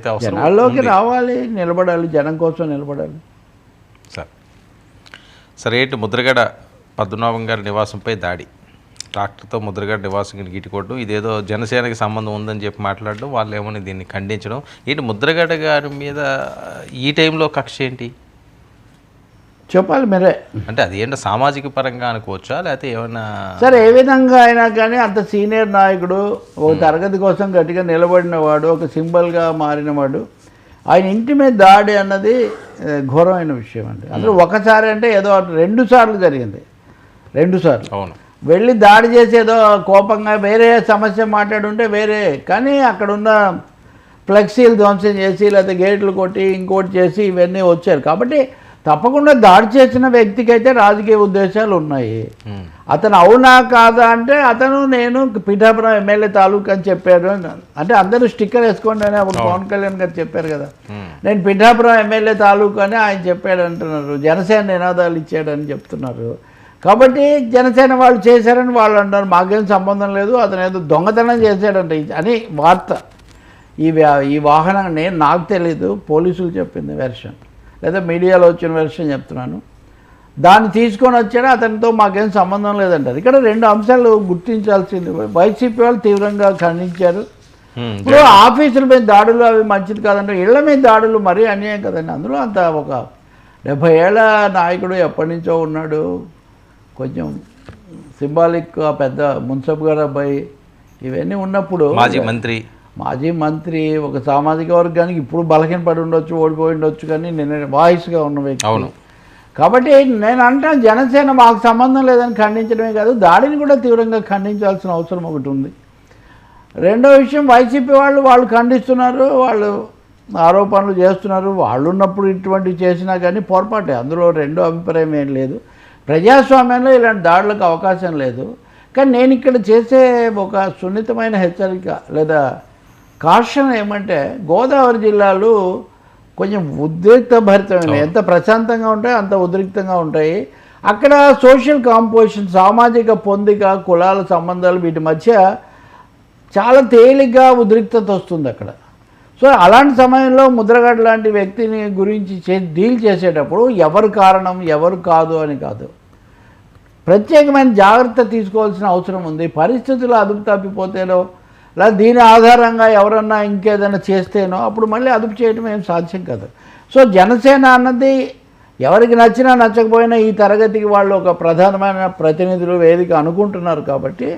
అయితే అవసరం జనాల్లోకి రావాలి నిలబడాలి జనం కోసం నిలబడాలి. సార్ సరే ఏంటి ముద్రగడ పద్మనాభం గారి నివాసంపై దాడి. ట్రాక్టర్తో ముద్రగడ నివాసం గిట్టుకోవడం ఇదేదో జనసేనకి సంబంధం ఉందని చెప్పి మాట్లాడడం వాళ్ళు ఏమని దీన్ని ఖండించడం. ఏంటి ముద్రగడ గారి మీద ఈ టైంలో కక్ష ఏంటి? చెప్పాలి మీరే. అంటే అది ఏంటో సామాజిక పరంగా అనుకోవచ్చా? లేకపోతే ఏమైనా సరే ఏ విధంగా అయినా కానీ అంత సీనియర్ నాయకుడు ఒక తరగతి కోసం గట్టిగా నిలబడినవాడు ఒక సింబల్గా మారినవాడు ఆయన ఇంటి మీద దాడి అన్నది ఘోరమైన విషయం అండి. అందులో ఒకసారి అంటే ఏదో రెండు సార్లు జరిగింది. రెండు సార్లు. అవును. వెళ్ళి దాడి చేసి ఏదో కోపంగా వేరే సమస్య మాట్లాడుంటే వేరే కానీ అక్కడ ఉన్న ఫ్లెక్సీలు ధ్వంసం చేసి లేకపోతే గేట్లు కొట్టి ఇంకోటి చేసి ఇవన్నీ వచ్చారు. కాబట్టి తప్పకుండా దాడి చేసిన వ్యక్తికి అయితే రాజకీయ ఉద్దేశాలు ఉన్నాయి. అతను అవునా కాదా అంటే అతను నేను పిఠాపురం ఎమ్మెల్యే తాలూకా అని చెప్పారు అంటే అందరూ స్టిక్కర్ వేసుకోండి అని అప్పుడు పవన్ కళ్యాణ్ గారు చెప్పారు కదా. నేను పిఠాపురం ఎమ్మెల్యే తాలూకా అని ఆయన చెప్పాడు అంటున్నారు. జనసేన నినాదాలు ఇచ్చాడని చెప్తున్నారు. కాబట్టి జనసేన వాళ్ళు చేశారని వాళ్ళు అంటారు మాకేం సంబంధం లేదు. అతను ఏదో దొంగతనం చేశాడంట. అని వార్త. ఈ ఈ వాహనం నేను నాకు తెలీదు. పోలీసులు చెప్పింది వెర్షన్. లేదా మీడియాలో వచ్చిన వెర్షన్ చెప్తున్నాను. దాన్ని తీసుకొని వచ్చాడు అతనితో మాకేం సంబంధం లేదంటారు ఇక్కడ రెండు అంశాలు గుర్తించాల్సింది. వైసీపీ వాళ్ళు తీవ్రంగా ఖండించారు. ఇప్పుడు ఆఫీసుల మీద దాడులు అవి మంచిది కాదంటే ఇళ్ళ మీద దాడులు మరీ అన్యాయం కదండి. అందులో అంత ఒక డెబ్భై ఏళ్ళ నాయకుడు ఎప్పటి నుంచో ఉన్నాడు. కొంచెం సింబాలిక్ పెద్ద మున్సబ్ గారు అబ్బాయి ఇవన్నీ ఉన్నప్పుడు మాజీ మంత్రి. మాజీ మంత్రి ఒక సామాజిక వర్గానికి ఇప్పుడు బలహీనపడి ఉండొచ్చు ఓడిపోయి ఉండొచ్చు కానీ నేను వాయిస్గా ఉన్న వ్యక్తి. అవును. కాబట్టి నేను అంటాను జనసేన మాకు సంబంధం లేదని ఖండించడమే కాదు దాడిని కూడా తీవ్రంగా ఖండించాల్సిన అవసరం ఒకటి ఉంది. రెండో విషయం వైసీపీ వాళ్ళు వాళ్ళు ఖండిస్తున్నారు వాళ్ళు ఆరోపణలు చేస్తున్నారు వాళ్ళు ఉన్నప్పుడు ఇటువంటివి చేసినా కానీ పొరపాటే. అందులో రెండో అభిప్రాయం ఏం లేదు. ప్రజాస్వామ్యంలో ఇలాంటి దాడులకు అవకాశం లేదు. కానీ నేను ఇక్కడ చేసే ఒక సున్నితమైన హెచ్చరిక లేదా కాషన్ ఏమంటే గోదావరి జిల్లాలు కొంచెం ఉద్రిక్త భరితమైన ఎంత ప్రశాంతంగా ఉంటాయో అంత ఉద్రిక్తంగా ఉంటాయి. అక్కడ సోషల్ కాంపోజిషన్ సామాజిక పొందిక కులాల సంబంధాలు వీటి మధ్య చాలా తేలిగ్గా ఉద్రిక్తత వస్తుంది అక్కడ. సో అలాంటి సమయంలో ముద్రగడ లాంటి వ్యక్తిని గురించి చే డీల్ చేసేటప్పుడు ఎవరు కారణం ఎవరు కాదు అని కాదు. ప్రత్యేకమైన జాగ్రత్త తీసుకోవాల్సిన అవసరం ఉంది. పరిస్థితులు అదుపు తప్పిపోతేనో లేదా దీని ఆధారంగా ఎవరన్నా ఇంకేదైనా చేస్తేనో అప్పుడు మళ్ళీ అదుపు చేయడం ఏం సాధ్యం కాదు. సో జనసేన అన్నది ఎవరికి నచ్చినా నచ్చకపోయినా ఈ తరగతికి వాళ్ళు ఒక ప్రధానమైన ప్రతినిధులు వేదిక అనుకుంటున్నారు కాబట్టి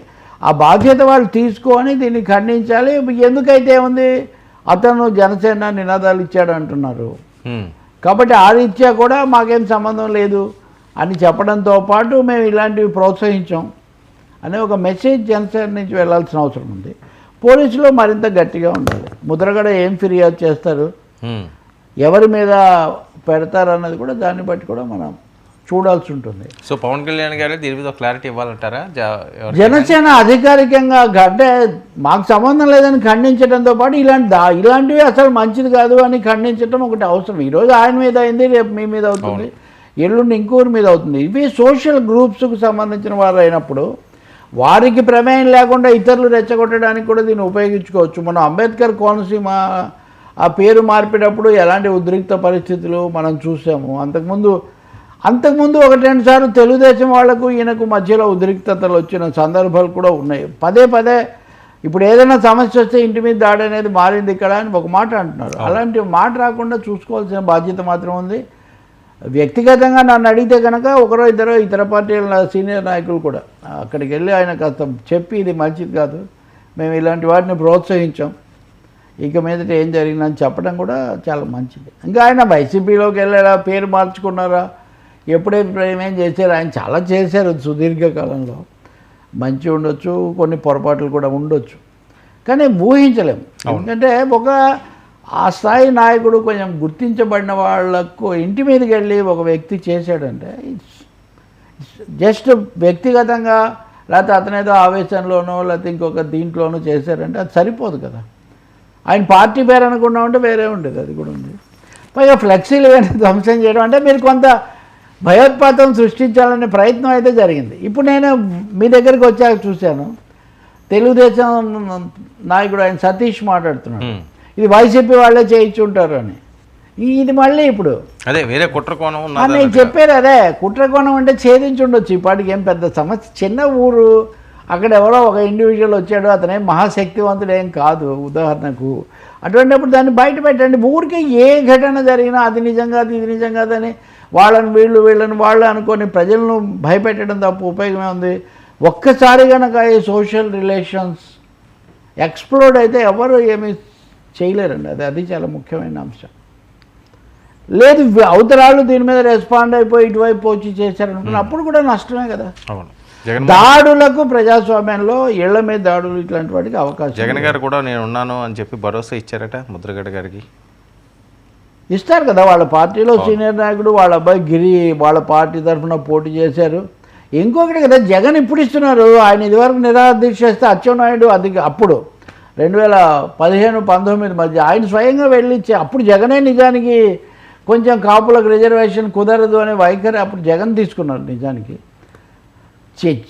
ఆ బాధ్యత వాళ్ళు తీసుకొని దీన్ని ఖండించాలి. ఎందుకైతే ఉంది అతను జనసేన నినాదాలు ఇచ్చాడు అంటున్నారు. కాబట్టి ఆ రీత్యా కూడా మాకేం సంబంధం లేదు అని చెప్పడంతో పాటు మేము ఇలాంటివి ప్రోత్సహించాం అనే ఒక మెసేజ్ జనసేన నుంచి వెళ్ళాల్సిన అవసరం ఉంది. పోలీసులు మరింత గట్టిగా ఉండాలి. ముద్రగడ ఏం ఫిర్యాదు చేస్తారు. ఎవరి మీద పెడతారన్నది కూడా దాన్ని బట్టి కూడా మనం చూడాల్సి ఉంటుంది. సో పవన్ కళ్యాణ్ గారు దీని మీద క్లారిటీ ఇవ్వాలంటారా? జనసేన అధికారికంగా అంటే మాకు సంబంధం లేదని ఖండించడంతో పాటు ఇలాంటి దా ఇలాంటివి అసలు మంచిది కాదు అని ఖండించడం ఒకటి అవసరం. ఈరోజు ఆయన మీద అయింది రేపు మీ మీద అవుతుంది. ఎల్లుండి ఇంకోరి మీద అవుతుంది. ఇవి సోషల్ గ్రూప్స్కు సంబంధించిన వారు అయినప్పుడు వారికి ప్రమేయం లేకుండా ఇతరులు రెచ్చగొట్టడానికి కూడా దీన్ని ఉపయోగించుకోవచ్చు. మనం అంబేద్కర్ కోనసీమ ఆ పేరు మార్పేటప్పుడు ఎలాంటి ఉద్రిక్త పరిస్థితులు మనం చూసాము. అంతకుముందు అంతకుముందు ఒకటి రెండు సార్లు తెలుగుదేశం వాళ్ళకు ఈయనకు మధ్యలో ఉద్రిక్తతలు వచ్చిన సందర్భాలు కూడా ఉన్నాయి. పదే పదే ఇప్పుడు ఏదైనా సమస్య వస్తే ఇంటి మీద దాడి అనేది మారింది ఇక్కడ అని ఒక మాట అంటున్నారు. అలాంటి మాట రాకుండా చూసుకోవాల్సిన బాధ్యత మాత్రం ఉంది. వ్యక్తిగతంగా నన్ను అడిగితే కనుక ఒకరో ఇద్దరు ఇతర పార్టీల సీనియర్ నాయకులు కూడా. అక్కడికి వెళ్ళి ఆయన కాస్త చెప్పి ఇది మంచిది కాదు. మేము ఇలాంటి వాటిని ప్రోత్సహించాం. ఇక మీదట ఏం జరిగిందని చెప్పడం కూడా చాలా మంచిది. ఇంకా ఆయన వైసీపీలోకి వెళ్ళారా పేరు మార్చుకున్నారా? ఎప్పుడైతే ఏమేం చేశారు? ఆయన చాలా చేశారు సుదీర్ఘకాలంలో. మంచి ఉండొచ్చు కొన్ని పొరపాట్లు కూడా ఉండొచ్చు. కానీ ఊహించలేము ఎందుకంటే ఒక ఆ స్థాయి నాయకుడు కొంచెం గుర్తించబడిన వాళ్ళకు ఇంటి మీదకి వెళ్ళి ఒక వ్యక్తి చేశాడంటే జస్ట్ వ్యక్తిగతంగా లేకపోతే అతనేదో ఆవేశంలోనో లేకపోతే ఇంకొక దీంట్లోనో చేశారంటే అది సరిపోదు కదా. ఆయన పార్టీ పేరు అనుకున్నా ఉంటే వేరే ఉండేది అది కూడా ఉంది. పైగా ఫ్లెక్సీలు కానీ ధ్వంసం చేయడం అంటే మీరు కొంత భయోత్పాతం సృష్టించాలనే ప్రయత్నం అయితే జరిగింది. ఇప్పుడు నేను మీ దగ్గరికి వచ్చాక చూశాను. తెలుగుదేశం నాయకుడు ఆయన సతీష్ మాట్లాడుతున్నాడు. ఇది వైసీపీ వాళ్ళే చేయించుంటారు అని ఇది మళ్ళీ ఇప్పుడు. అదే వేరే కుట్ర కోణం ఆ, ఉన్నది నేను చెప్పారు అదే కుట్రకోణం అంటే ఛేదించి ఉండొచ్చు ఇప్పటికి ఏం పెద్ద సమస్య. చిన్న ఊరు అక్కడ ఎవరో ఒక ఇండివిజువల్ వచ్చాడు అతనేం మహాశక్తివంతుడు ఏం కాదు ఉదాహరణకు. అటువంటిప్పుడు దాన్ని బయట పెట్టండి. ఊరికి ఏ ఘటన జరిగినా అది నిజం కాదు ఇది నిజం కాదని వాళ్ళని వీళ్ళు వీళ్ళని వాళ్ళు అనుకొని ప్రజలను భయపెట్టడం తప్ప ఉపయోగమే ఉంది. ఒక్కసారి కనుక ఈ సోషల్ రిలేషన్స్ ఎక్స్ప్లోర్డ్ అయితే ఎవరు ఏమీ చేయలేరండి. అది అది చాలా ముఖ్యమైన అంశం. లేదు అవతరాలు దీని మీద రెస్పాండ్ అయిపోయి ఇటువైపు వచ్చి చేశారనుకున్న అప్పుడు కూడా నష్టమే కదా. అవును. దాడులకు ప్రజాస్వామ్యంలో ఇళ్ళ మీద దాడులు ఇట్లాంటి వాటికి అవకాశం జగన్. గారు కూడా నేను ఉన్నాను అని చెప్పి భరోసా ఇచ్చారట ముద్రగడ గారికి. ఇస్తారు కదా వాళ్ళ పార్టీలో సీనియర్ నాయకుడు వాళ్ళ అబ్బాయి గిరి వాళ్ళ పార్టీ తరఫున పోటీ చేశారు. ఇంకొకటి కదా జగన్ ఇప్పుడు ఇస్తున్నారు. ఆయన ఇదివరకు నిరాదీక్ష చేస్తే అచ్చెన్నాయుడు అది అప్పుడు రెండు వేల పదిహేను పంతొమ్మిది మధ్య ఆయన స్వయంగా వెళ్ళి ఇచ్చే అప్పుడు జగనే నిజానికి కొంచెం కాపులకు రిజర్వేషన్ కుదరదు అనే వైఖరి అప్పుడు జగన్ తీసుకున్నారు నిజానికి.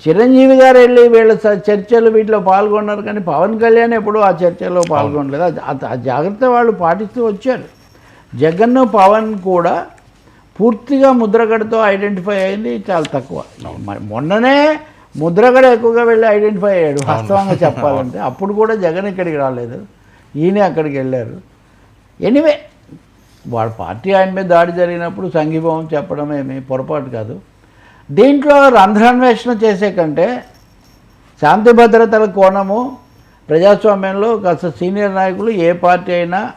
చిరంజీవి గారు వెళ్ళి వీళ్ళ చర్చలు వీటిలో పాల్గొన్నారు కానీ పవన్ కళ్యాణ్ ఎప్పుడు ఆ చర్చల్లో పాల్గొనలేదు. ఆ జాగ్రత్త వాళ్ళు పాటిస్తూ వచ్చారు. జగన్ పవన్ కూడా పూర్తిగా ముద్రగడతో ఐడెంటిఫై అయింది. చాలా తక్కువ. మరి మొన్ననే ముద్రగడ ఎక్కువగా వెళ్ళి ఐడెంటిఫై అయ్యాడు. వాస్తవంగా చెప్పాలంటే. అప్పుడు కూడా జగన్ ఇక్కడికి రాలేదు. ఈయన అక్కడికి వెళ్ళారు. ఎనీవే వాళ్ళ పార్టీ ఆయన మీద దాడి జరిగినప్పుడు సంఘీభావం చెప్పడం ఏమి పొరపాటు కాదు. దీంట్లో రంధ్రాన్వేషణ చేసే కంటే శాంతి భద్రతల కోణము ప్రజాస్వామ్యంలో కాస్త సీనియర్ నాయకులు ఏ పార్టీ అయినా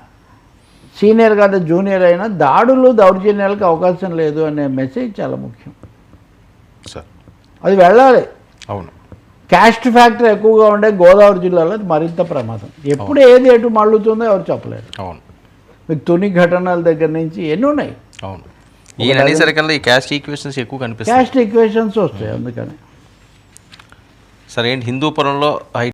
సీనియర్ కాదు జూనియర్ అయినా దాడులు దౌర్జన్యాలకు అవకాశం లేదు అనే మెసేజ్ చాలా ముఖ్యం. సార్. అది వెళ్ళాలి. అవును. క్యాస్ట్ ఫ్యాక్టర్ ఎక్కువగా ఉండే గోదావరి జిల్లాలో మరింత ప్రమాదం. ఎప్పుడు ఏది ఎటు మళ్ళుతుందో ఎవరు చెప్పలేరు. అవును. మీకు తుని ఘటనల దగ్గర నుంచి ఎన్ని ఉన్నాయి? అవును. ఈయన అనేసరికల్లా ఈ క్యాస్ట్ ఈక్వేషన్స్ ఎక్కువ కనిపిస్తాయి. క్యాస్ట్ ఈక్వేషన్స్ వస్తాయి అందుకని. సరే ఏంటి? హిందూపురంలో హై